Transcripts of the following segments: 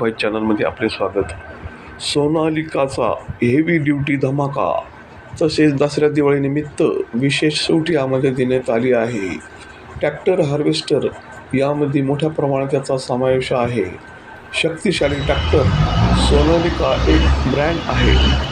Five चॅनलमध्ये आपले स्वागत. सोनालिकाचा हेवी ड्युटी धमाका. तसेच दसऱ्या दिवाळीनिमित्त विशेष सुटी यामध्ये देण्यात आली आहे. ट्रॅक्टर हार्वेस्टर यामध्ये मोठ्या प्रमाणात त्याचा समावेश आहे. शक्तिशाली ट्रॅक्टर सोनालिका एक ब्रँड आहे.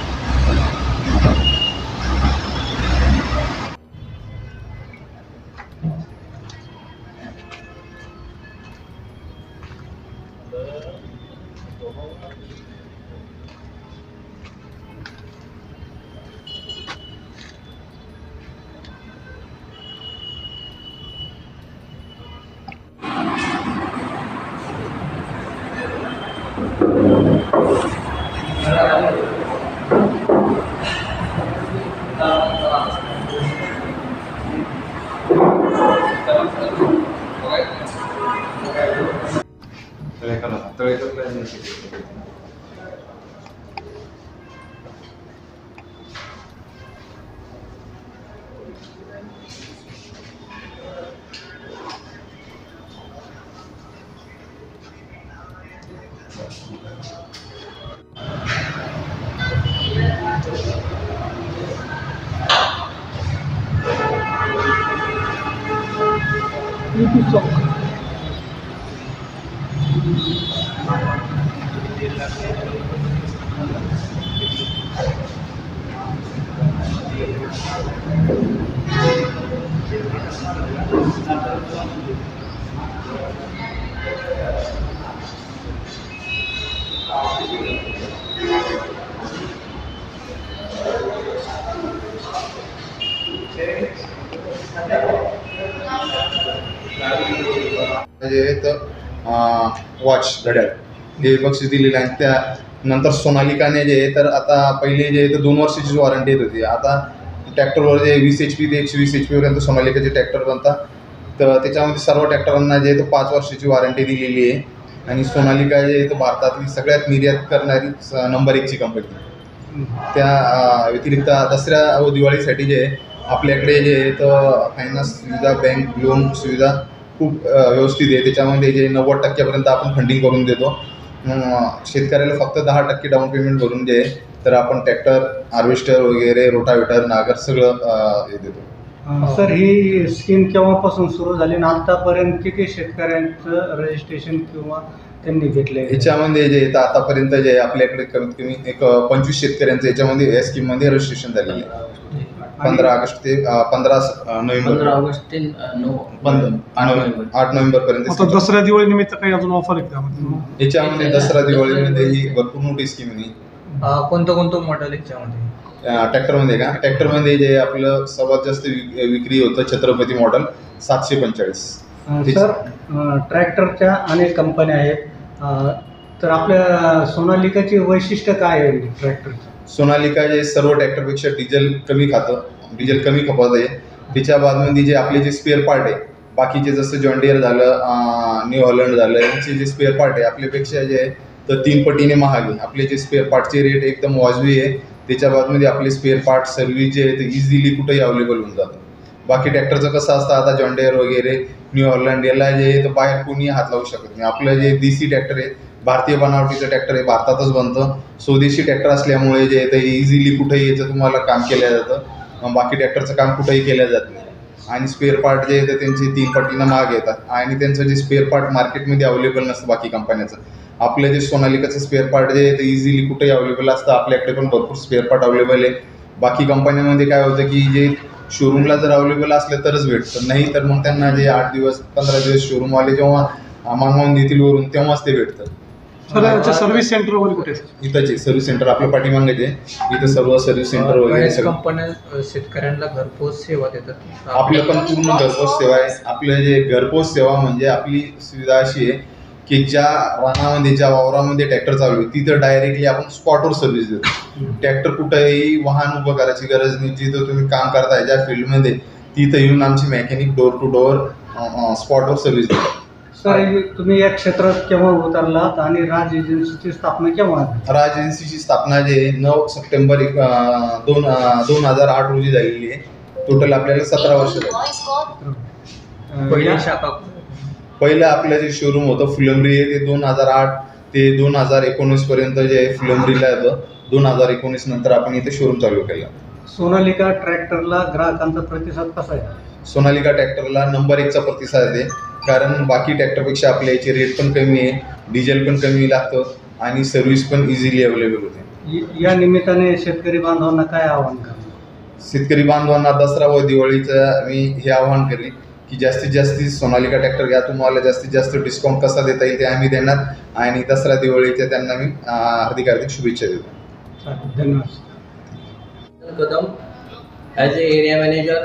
可以这边就行。म्हणजे तर वॉच घड्याळ हे बक्षीस दिलेलं आहे त्या नंतर सोनालिकाने जे आहे तर आता पहिले जे तर दोन वर्षाची वॉरंटी येत होती. आता ट्रॅक्टरवर जे वीस एच पी ते एकशे वीस एच पीपर्यंत सोनालिकाचे ट्रॅक्टर बनतात तर त्याच्यामध्ये सर्व ट्रॅक्टरांना जे तर पाच वर्षाची वॉरंटी दिलेली आहे. आणि सोनालिका जे आहे तर भारतातली सगळ्यात निर्यात करणारी नंबर एकची कंपनी त्या व्यतिरिक्त दसऱ्या व दिवाळीसाठी जे आहे, आपल्याकडे जे आहे तर फायनान्स सुविधा बँक लोन सुविधा खूप व्यवस्थित आहे. त्याच्यामध्ये जे नव्वद टक्क्यापर्यंत आपण फंडिंग करून देतो. शेतकऱ्याला फक्त दहा टक्के डाऊन पेमेंट भरून जे आहे, तर आपण ट्रॅक्टर हार्वेस्टर वगैरे रोटावेटर नागर सगळं हे देतो. सर ही स्कीम केव्हापासून सुरू झाली आणि आतापर्यंत किती शेतकऱ्यांचं रजिस्ट्रेशन किंवा त्यांनी घेतलंय? ह्याच्यामध्ये जे तर आतापर्यंत जे आपल्याकडे कमीत कमी एक पंचवीस शेतकऱ्यांचं याच्यामध्ये या स्कीममध्ये रजिस्ट्रेशन झालेलं आहे. पंधरा ऑगस्ट ते पंधरा अं, पंधरा नोव्हेंबर ऑगस्ट ते नऊ पंधरा आठ नोव्हेंबर. नोव्हेंबर. आता पर्यंत दसऱ्या दिवाळी निमित्त काही अजून ऑफर आहे का? त्यामध्ये याच्यामध्ये दसरा दिवाळीमध्ये ही भरपूर मोठी स्कीम आहे. अं, कोणतं कोणतं मॉडेल याच्यामध्ये ट्रॅक्टरमध्ये का? ट्रॅक्टरमध्ये जे आपलं सर्वात जास्त विक- विक्री होतं छत्रपती मॉडेल सातशे पंचेचाळीस सर अं, ट्रॅक्टरच्या अनेक कंपन्या आहेत. अं, तर आपल्या सोनालिकाची वैशिष्ट्य काय आहे ट्रॅक्टरचं? सोनालिका जे सर्व ट्रॅक्टरपेक्षा डिझेल कमी खातं डिझेल कमी खपत आहे. त्याच्या बादमध्ये जे आपले जे स्पेअर पार्ट आहे बाकीचे जसं जॉन्डियर झालं न्यू हॉलंड झालं यांचे जे स्पेअर पार्ट आहे आपल्यापेक्षा जे आहे तर तीन पटीने महाग आहे. आपले जे स्पेअर पार्टचे रेट एकदम वाजवी आहे. त्याच्या बादमध्ये आपले स्पेअर पार्ट सर्व्हिस जे आहे ते इझिली कुठेही अवेलेबल होऊन जातं. बाकी ट्रॅक्टरचं कसं असतं आता जॉन्डियर वगैरे न्यू हॉलंड याला जे आहे तर बाहेर कोणी हात लावू शकत नाही. आपलं जे देसी ट्रॅक्टर आहे भारतीय बनावटीचं ट्रॅक्टर हे भारतातच बनतं. स्वदेशी ट्रॅक्टर असल्यामुळे जे आहे ते इझिली कुठेही याचं तुम्हाला काम केलं जातं. बाकी ट्रॅक्टरचं काम कुठेही केलं जात नाही. आणि स्पेअर पार्ट जे आहे ते त्यांचे तीन पटीनं महाग येतात. आणि त्यांचं जे स्पेअर पार्ट मार्केटमध्ये अवेलेबल नसतं बाकी कंपन्याचं आपलं जे सोनालिकाचं स्पेअर पार्ट जे आहे ते इझिली कुठेही अवेलेबल असतं. आपल्याकडे पण भरपूर स्पेअर पार्ट अवेलेबल आहे. बाकी कंपन्यामध्ये काय होतं की जे शोरूमला जर अवेलेबल असलं तरच भेटतं. नाही तर मग त्यांना जे आठ दिवस पंधरा दिवस शोरूमवाले जेव्हा मागवून देतील वरून तेव्हाच ते भेटतं सर सर्व्हिस सेंटर वगैरे कुठे आहे? इथंच सर्व्हिस सेंटर आपल्या पाठीमागे जे इथं सर्व सर्व्हिस सेंटर वगैरे कंपन्या शेतकऱ्यांना घरपोच सेवा देतात. आपलं पण पूर्ण घरपोच सेवा आहे. आपलं जे घरपोच सेवा म्हणजे आपली सुविधा अशी आहे की ज्या रानामध्ये ज्या वावरामध्ये ट्रॅक्टर चालू आहे तिथं डायरेक्टली आपण स्पॉटवर सर्व्हिस देतो. ट्रॅक्टर कुठेही वाहन उभं करायची गरज नाही. जिथं तुम्ही काम करताय ज्या फील्डमध्ये तिथं येऊन आमची मेकॅनिक डोर टू डोअर स्पॉटवर सर्व्हिस देतात. सर तुम्ही या क्षेत्रात केव्हा उतरलात आणि राज एजन्सीची स्थापना केव्हा झाली? राज एजन्सीची स्थापना जे आहे, नऊ सप्टेंबर एक अं, दोन अं, दोन हजार आठ रोजी झालेली आहे. टोटल आपल्याला सतरा वर्ष झाली. अं, पहिली या- शाखा पहिलं आपलं जे शोरूम होतं फुलंब्री आहे ते दोन हजार आठ ते दोन हजार एकोणीसपर्यंत जे फिल्मरीला येतं दोन हजार एकोणीस नंतर आपण इथे शोरूम चालू केलं. सोनालिका ट्रॅक्टरला ग्राहकांचा प्रतिसाद कसा आहे? सोनालिका ट्रॅक्टरला नंबर एकचा प्रतिसाद आहे. कारण बाकी ट्रॅक्टरपेक्षा आपल्या याचे रेट पण कमी आहे डिझेल पण कमी लागतं आणि सर्व्हिस पण इझिली अवेलेबल होते. य- या निमित्ताने शेतकरी बांधवांना काय आव्हान करणार शेतकरी बांधवांना दसरा व दिवाळीचं मी हे आवाहन करेल की जास्तीत जास्त सोनालिका ट्रॅक्टर घ्या तुम्हाला जास्तीत जास्त डिस्काउंट कसा देता येईल ते आम्ही देणार आणि दसरा दिवाळीच्या त्यांना मी हार्दिक हार्दिक शुभेच्छा देतो. धन्यवाद. Kadam as a area manager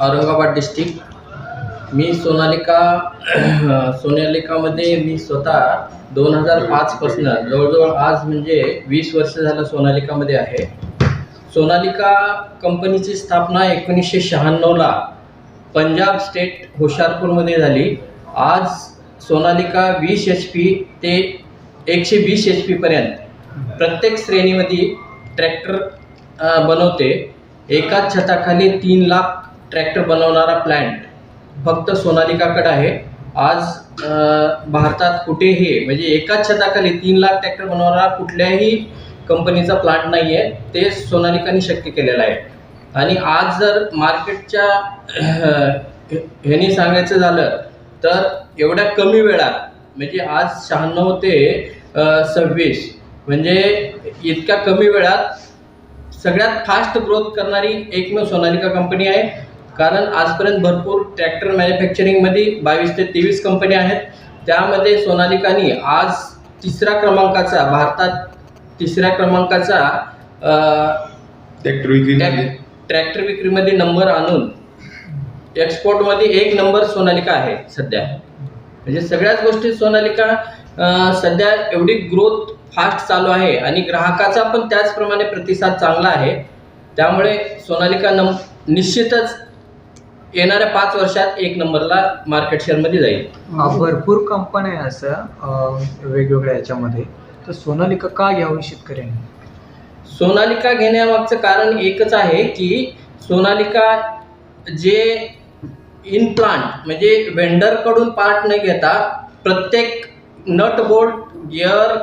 Aurangabad district. मी सोनालिका सोनालिकामध्ये मी स्वतः दोन हजार पाचपासून जवळजवळ आज म्हणजे वीस वर्ष झालं सोनालिकामध्ये आहे. सोनालिका कंपनीची स्थापना एकोणीसशे शहाण्णवला पंजाब स्टेट हुशारपूरमध्ये झाली. आज सोनालिका वीस एच पी ते एकशे वीस एच पीपर्यंत प्रत्येक श्रेणीमध्ये ट्रॅक्टर बनवते. एकाच छताखाली तीन लाख ट्रॅक्टर बनवणारा प्लॅन्ट फक्त सोनालिकाकडं आहे. आज भारतात कुठेही म्हणजे एकाच छताखाली तीन लाख ट्रॅक्टर बनवणारा कुठल्याही कंपनीचा प्लांट नाही आहे ते सोनालिकाने शक्य केलेलं आहे. आणि आज जर मार्केटच्या ह्यानी सांगायचं झालं तर एवढ्या कमी वेळात म्हणजे आज शहाण्णव ते सव्वीस म्हणजे इतक्या कमी वेळात सगळ्यात फास्ट ग्रोथ करणारी एकमेव सोनालिका कंपनी आहे. कारण आजपर्यंत भरपूर ट्रॅक्टर मॅन्युफॅक्चरिंगमध्ये बावीस ते तेवीस कंपन्या आहेत. त्यामध्ये सोनालिकानी आज तिसऱ्या क्रमांकाचा भारतात तिसऱ्या क्रमांकाचा ट्रॅक्टर विक्रीमध्ये. ट्रॅक- ट्रॅक्टर विक्रीमध्ये नंबर आणून एक्सपोर्टमध्ये एक नंबर सोनालिका आहे सध्या. म्हणजे सगळ्याच गोष्टी सोनालिका सध्या एवढी ग्रोथ फास्ट चालू आहे आणि ग्राहकाचा पण त्याचप्रमाणे प्रतिसाद चांगला आहे. त्यामुळे सोनालिका नम निश्चितच येणाऱ्या पाच वर्षात एक नंबरला मार्केट शेअरमध्ये जाईल. भरपूर कंपन्या आहे असं अं, वेगवेगळ्या याच्यामध्ये. तर सोनालिका का घ्यावी शेतकऱ्यांनी? सोनालिका घेण्यामागचं कारण एकच आहे की सोनालिका जे इन प्लांट म्हणजे वेंडरकडून पार्ट न घेता प्रत्येक nut bolt gear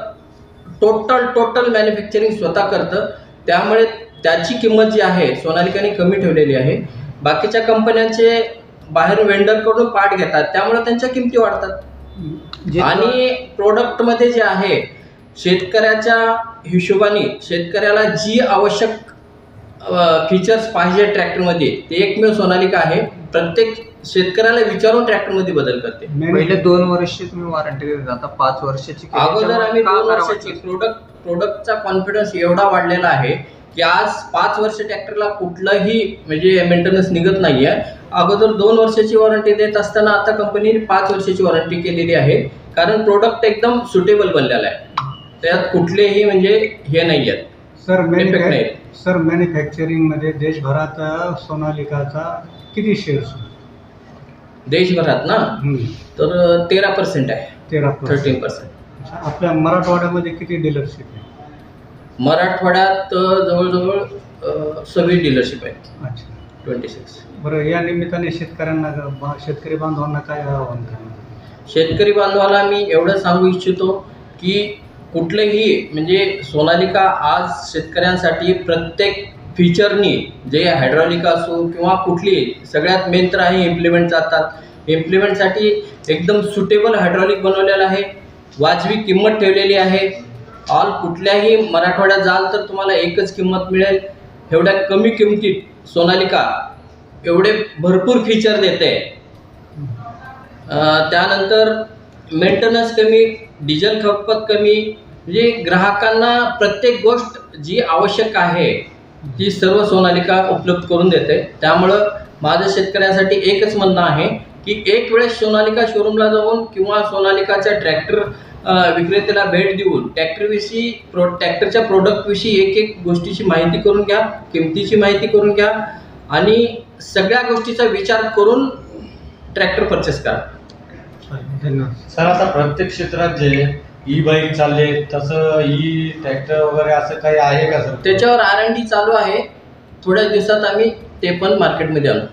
total total manufacturing स्वतः करतं. त्यामुळे त्याची किंमत जी आहे सोनालिकाने कमी ठेवलेली आहे. बाकीच्या कंपन्यांचे बाहेर वेंडरकडून पार्ट घेतात त्यामुळे त्यांच्या किमती वाढतात जे आणि प्रोडक्टमध्ये जे आहे शेतकऱ्याच्या हिशोबाने शेतकऱ्याला जी आवश्यक फीचर्स पाहिजे ट्रॅक्टरमध्ये ते एकमेव सोनालिका आहे प्रत्येक शेतकऱ्याला विचारून ट्रॅक्टरमध्ये बदल करते पहिले दोन वर्ष तुम्ही वॉरंटी देत आता पाच वर्षाची. अगोदर आम्ही दोन वर्षाची? प्रोडक्ट प्रोडक्टचा कॉन्फिडन्स एवढा वाढलेला आहे की आज पाच वर्ष ट्रॅक्टरला कुठलंही म्हणजे मेंटेनन्स निघत नाही आहे अगोदर दोन वर्षाची वॉरंटी देत असताना आता कंपनीने पाच वर्षाची वॉरंटी केलेली आहे. कारण प्रोडक्ट एकदम सुटेबल बनलेला आहे. त्यात कुठलेही म्हणजे हे नाही आहेत सर Defect मॅन्युफॅ नाही. सर मॅन्युफॅक्चरिंगमध्ये देशभरात सोनालिकाचा किती शेअर्स देशभरात ना? तर तेरा पर्सेंट आहे. तेरा थर्टीन पर्सेंट आपल्या मराठवाड्यामध्ये किती डीलरशिप आहे? मराठवाड्यात अ, जवळजवळ अ, सव्वीस डीलरशिप आहे अच्छा. ट्वेंटी सिक्स बरं या निमित्ताने शेतकऱ्यांना बा- शेतकरी बांधवांना काय आवाहन करणार? शेतकरी बांधवाला मी एवढं सांगू इच्छितो की कुठलंही म्हणजे सोनालिका आज शेतकऱ्यांसाठी प्रत्येक फीचरनी जे हायड्रॉलिक असो किंवा कुठली सगळ्यात मेन तर आहे इम्प्लिमेंट जातात इम्प्लिमेंटसाठी एकदम सुटेबल हायड्रॉलिक बनवलेलं आहे. वाजवी किंमत ठेवलेली आहे. ऑल कुठल्याही मराठवाड्यात जाल तर तुम्हाला एकच किंमत मिळेल. एवढ्या कमी किमतीत सोनालिका एवढे भरपूर फीचर देते. त्यानंतर मेंटेनन्स कमी डिझेल खपत कमी म्हणजे ग्राहकांना प्रत्येक गोष्ट जी आवश्यक आहे ती सर्व सोनालिका उपलब्ध करून देते. त्यामुळं माझं शेतकऱ्यांसाठी एकच म्हणणं आहे की एक वेळेस सोनालिका शोरूमला जाऊन किंवा सोनालिकाच्या ट्रॅक्टर विक्रेत्याला भेट देऊन ट्रॅक्टरविषयी प्रो ट्रॅक्टरच्या प्रोडक्टविषयी एक एक गोष्टीची माहिती करून घ्या किमतीची माहिती करून घ्या आणि सगळ्या गोष्टीचा विचार करून ट्रॅक्टर परचेस करा. धन्यवाद सर आता प्रत्येक क्षेत्रात जे ई बाईक चालले तसं ई ट्रॅक्टर वगैरे असं काही आहे का सर? त्याच्यावर आर एन डी चालू आहे. थोड्या दिवसात आम्ही ते पण मार्केटमध्ये आणू.